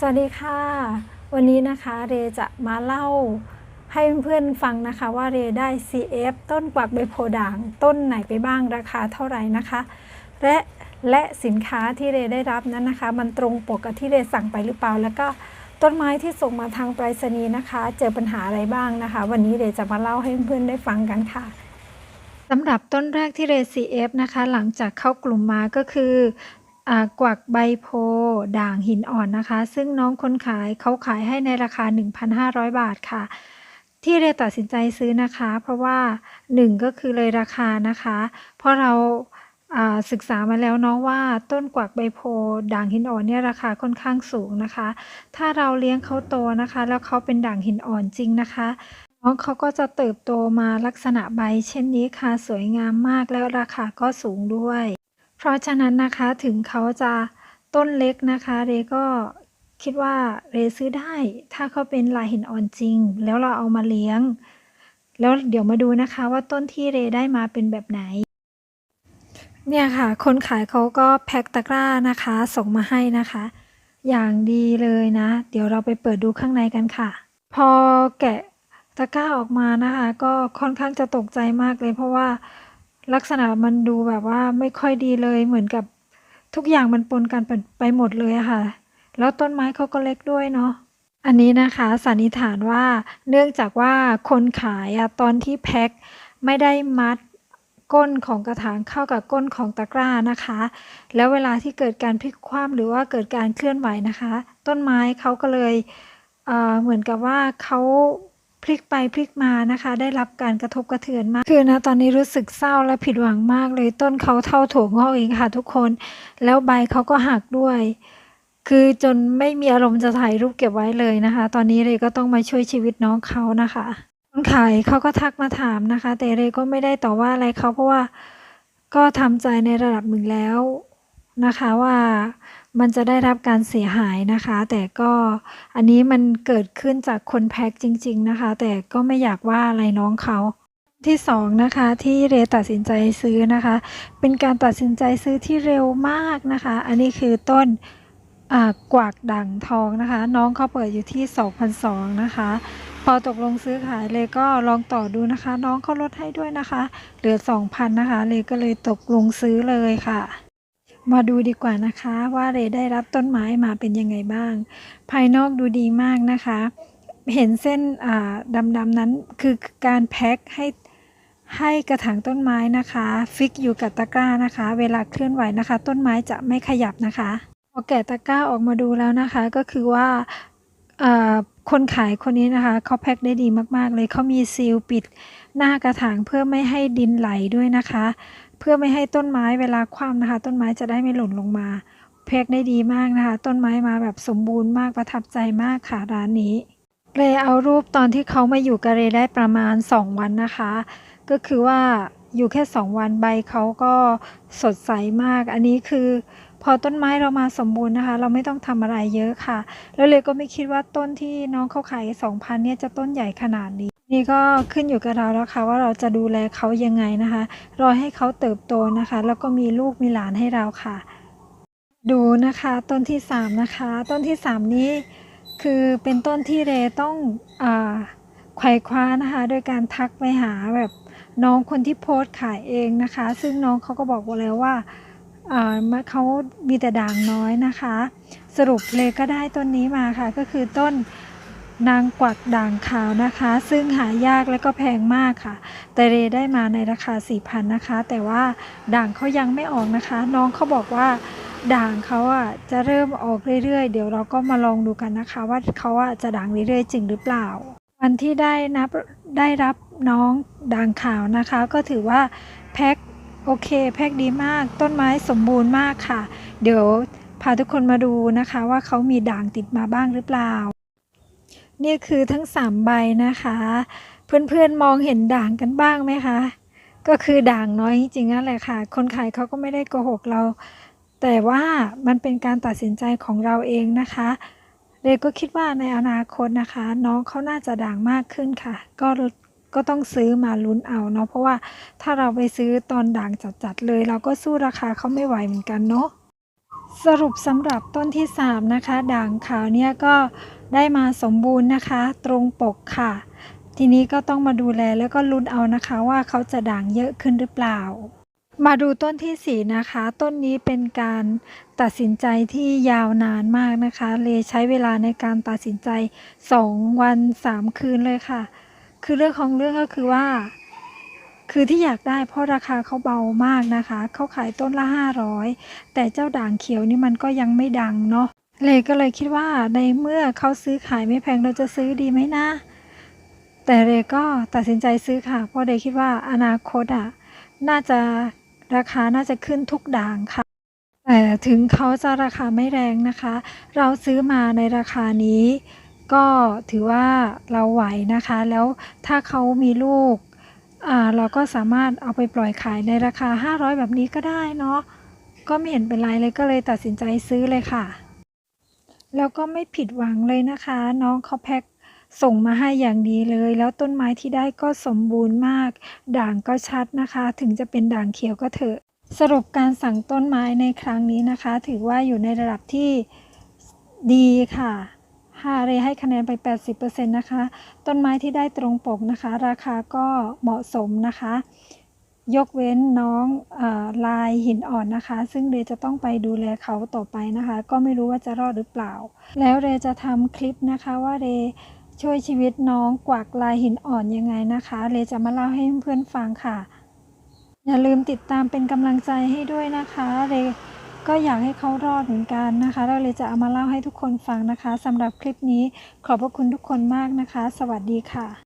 สวัสดีค่ะ วันนี้นะคะเรจะมาเล่าให้เพื่อนๆฟังนะคะว่าเรได้ CF ต้นกวักใบโพด่างต้นไหนไปบ้างราคาเท่าไหร่นะคะ และและสินค้าที่เรได้รับนั้นนะคะ มันตรงปกกับที่เรสั่งไปหรือเปล่า แล้วก็ต้นไม้ที่ส่งมาทางไปรษณีย์นะคะ เจอปัญหาอะไรบ้างนะคะ วันนี้เรจะมาเล่าให้เพื่อนๆได้ฟังกันค่ะสำหรับต้นแรกที่เร CF นะคะ หลังจากเข้ากลุ่มมาก็คือ กวักใบโพด่างหินอ่อนนะคะ ซึ่งน้องคนขายเขาขายให้ในราคา 1,500 บาทค่ะ ที่เรตัดสินใจซื้อนะคะ เพราะว่า 1 ก็คือเลยราคานะคะ เพราะเราศึกษามาแล้วเนาะว่าต้นกวักใบโพด่างหินอ่อนเนี่ยราคาค่อนข้างสูงนะคะ ถ้าเราเลี้ยงเขาโตนะคะ แล้วเขาเป็นด่างหินอ่อนจริงนะคะน้องเขาก็จะเติบโตมาลักษณะใบเช่นนี้ค่ะสวยงามมากแล้วราคาก็สูงด้วย เพราะฉะนั้นนะคะถึงเขาจะต้นเล็กนะคะเรก็คิดว่าเรซื้อได้ ถ้าเขาเป็นลายหินอ่อนจริง แล้วเราเอามาเลี้ยง แล้วเดี๋ยวมาดูนะคะว่าต้นที่เรได้มาเป็นแบบไหน เนี่ยค่ะ คนขายเขาก็แพ็คตะกร้านะคะ ส่งมาให้นะคะ อย่างดีเลยนะ เดี๋ยวเราไปเปิดดูข้างในกันค่ะ พอแกะตะกร้าออกมานะคะ ก็ค่อนข้างจะตกใจมากเลยเพราะว่า ลักษณะมันดูแบบว่าไม่ค่อยดีเลยเหมือนกับทุกอย่างมันปนกันไปหมดเลยค่ะ แล้วต้นไม้เขาก็เล็กด้วยเนาะอันนี้นะคะสันนิษฐานว่าเนื่องจากว่าคนขายอะตอนที่แพ็คไม่ได้มัดก้นของกระถางเข้ากับก้นของตะกร้านะคะ แล้วเวลาที่เกิดการพลิกคว่ำหรือว่าเกิดการเคลื่อนไหวนะคะ ต้นไม้เขาก็เลยเเหมือนกับว่าเขา พลิกไปพลิกมานะคะ ได้รับการกระทบกระเทือนมาก คือนะตอนนี้รู้สึกเศร้าและผิดหวังมากเลยต้นเขาเท่าถั่วงอกเองค่ะ ทุกคน แล้วใบเขาก็หักด้วย คือจนไม่มีอารมณ์จะถ่ายรูปเก็บไว้เลยนะคะ ตอนนี้เรก็ต้องมาช่วยชีวิตน้องเขานะคะคนขายเขาก็ทักมาถามนะคะ แต่เรก็ไม่ได้ต่อว่าอะไรเขาเพราะว่าก็ทำใจในระดับหนึ่งแล้ว นะคะว่ามันจะได้รับการเสียหายนะคะ แต่ก็อันนี้มันเกิดขึ้นจากคนแพ็คจริง ๆนะคะ แต่ก็ไม่อยากว่าอะไรน้องเขาที่สองนะคะที่เรตัดสินใจซื้อนะคะ เป็นการตัดสินใจซื้อที่เร็วมากนะคะ อันนี้คือต้นกวากด่างทองนะคะ น้องเขาเปิดอยู่ที่ 2,002นะคะ พอตกลงซื้อขายเลยก็ลองต่อดูนะคะ น้องเขาลดให้ด้วยนะคะ เหลือ 2,000นะคะ เลยก็เลยตกลงซื้อเลยค่ะ มาดูดีกว่านะคะว่าเรได้รับต้นไม้มาเป็นยังไงบ้าง ภายนอกดูดีมากนะคะ เห็นเส้นดำๆนั้นคือการแพ็คให้ให้กระถางต้นไม้นะคะ ฟิกอยู่กับตะกร้านะคะ เวลาเคลื่อนไหวนะคะ ต้นไม้จะไม่ขยับนะคะพอแกะตะกร้าออกมาดูแล้วนะคะ ก็คือว่าอ่าคนขายคนนี้นะคะเขาแพ็คได้ดีมากๆ เลยเขามีซีลปิดหน้ากระถางเพื่อไม่ให้ดินไหลด้วยนะคะ เพื่อไม่ให้ต้นไม้เวลาคว่ำนะคะ ต้นไม้จะได้ไม่หล่นลงมาแพ็คได้ดีมากนะคะ ต้นไม้มาแบบสมบูรณ์มากประทับใจมากค่ะร้านนี้เรเอารูปตอนที่เขามาอยู่กับเรได้ประมาณ 2 วันนะคะ ก็คือว่าอยู่แค่ 2 วันใบเขาก็สดใสมาก อันนี้คือ พอต้นไม้เรามาสมบูรณ์นะคะ เราไม่ต้องทำอะไรเยอะค่ะ แล้วเลยก็ไม่คิดว่าต้นที่น้องเขาขาย2,000เนี่ยจะต้นใหญ่ขนาดนี้ นี่ก็ขึ้นอยู่กับเราแล้วค่ะว่าเราจะดูแลเขายังไงนะคะ รอให้เขาเติบโตนะคะ แล้วก็มีลูกมีหลานให้เราค่ะ ดูนะคะต้นที่สามนะคะ ต้นที่สามนี้คือเป็นต้นที่เรต้องอาไขว่คว้านะคะโดยการทักไปหาแบบน้องคนที่โพสต์ขายเองนะคะ ซึ่งน้องเขาก็บอกว่าแล้วว่าอ่ามาเขามีแต่ด่างน้อยนะคะ สรุปเลยก็ได้ต้นนี้มาค่ะ ก็คือต้น นางกวักด่างขาวนะคะ ซึ่งหายากและก็แพงมากค่ะ แต่เรได้มาในราคา 4,000นะคะ แต่ว่าด่างเขายังไม่ออกนะคะ น้องเขาบอกว่าด่างเขาอะจะเริ่มออกเรื่อยๆ เดี๋ยวเราก็มาลองดูกันนะคะ ว่าเขาอะจะด่างเรื่อยๆ จริงหรือเปล่า วันที่ได้นับได้รับน้องด่างขาวนะคะ ก็ถือว่าแพ็คโอเคแพ็คดีมากต้นไม้สมบูรณ์มากค่ะ เดี๋ยวพาทุกคนมาดูนะคะว่าเขามีด่างติดมาบ้างหรือเปล่า นี่คือทั้งสามใบนะคะ เพื่อนๆมองเห็นด่างกันบ้างไหมคะ ก็คือด่างน้อยจริงๆนั่นแหละค่ะ คนขายเขาก็ไม่ได้โกหกเรา แต่ว่ามันเป็นการตัดสินใจของเราเองนะคะเรก็คิดว่าในอนาคตนะคะ น้องเขาน่าจะด่างมากขึ้นค่ะ ก็ก็ต้องซื้อมาลุ้นเอาเนาะเพราะว่าถ้าเราไปซื้อตอนด่างจัดๆเลย เราก็สู้ราคาเขาไม่ไหวเหมือนกันเนาะ สรุปสำหรับต้นที่ 3 นะคะ ด่างขาวเนี่ยก็ได้มาสมบูรณ์นะคะ ตรงปกค่ะ ทีนี้ก็ต้องมาดูแลแล้วก็ลุ้นเอานะคะ ว่าเขาจะด่างเยอะขึ้นหรือเปล่า มาดูต้นที่ 4 นะคะ ต้นนี้เป็นการตัดสินใจที่ยาวนานมากนะคะ เลยใช้เวลาในการตัดสินใจ 2 วัน 3 คืนเลยค่ะ คือเรื่องของเรื่องก็คือว่า คือที่อยากได้เพราะราคาเขาเบามากนะคะ เขาขายต้นละ 500 แต่เจ้าด่างเขียวนี่มันก็ยังไม่ดังเนาะเลก็เลยคิดว่าในเมื่อเขาซื้อขายไม่แพงเราจะซื้อดีไหมนะ แต่เรก็ตัดสินใจซื้อค่ะ เพราะเรคิดว่าอนาคตอะน่าจะราคาน่าจะขึ้นทุกด่างค่ะ แต่ถึงเขาจะราคาไม่แรงนะคะ เราซื้อมาในราคานี้ ก็ถือว่าเราไหวนะคะ แล้วถ้าเขามีลูก เราก็สามารถเอาไปปล่อยขายในราคา 500 แบบนี้ก็ได้เนาะก็ไม่เห็นเป็นไรเลยก็เลยตัดสินใจซื้อเลยค่ะ แล้วก็ไม่ผิดหวังเลยนะคะ น้องเขาแพ็คส่งมาให้อย่างดีเลย แล้วต้นไม้ที่ได้ก็สมบูรณ์มาก ด่างก็ชัดนะคะ ถึงจะเป็นด่างเขียวก็เถอะ สรุปการสั่งต้นไม้ในครั้งนี้นะคะ ถือว่าอยู่ในระดับที่ดีค่ะ ฮาเรให้คะแนนไป 80%นะคะ ต้นไม้ที่ได้ตรงปกนะคะ ราคาก็เหมาะสมนะคะ ยกเว้นน้องอลายหินอ่อนนะคะ ซึ่งเรจะต้องไปดูแลเขาต่อไปนะคะ ก็ไม่รู้ว่าจะรอดหรือเปล่า แล้วเรจะทำคลิปนะคะว่าเรช่วยชีวิตน้องกวักลายหินอ่อนยังไงนะคะ เรจะมาเล่าให้เพื่อนฟังค่ะ อย่าลืมติดตามเป็นกำลังใจให้ด้วยนะคะ เร ก็อยากให้เขารอดเหมือนกันนะคะ เราเลยจะเอามาเล่าให้ทุกคนฟังนะคะสำหรับคลิปนี้ขอบพระคุณทุกคนมากนะคะ สวัสดีค่ะ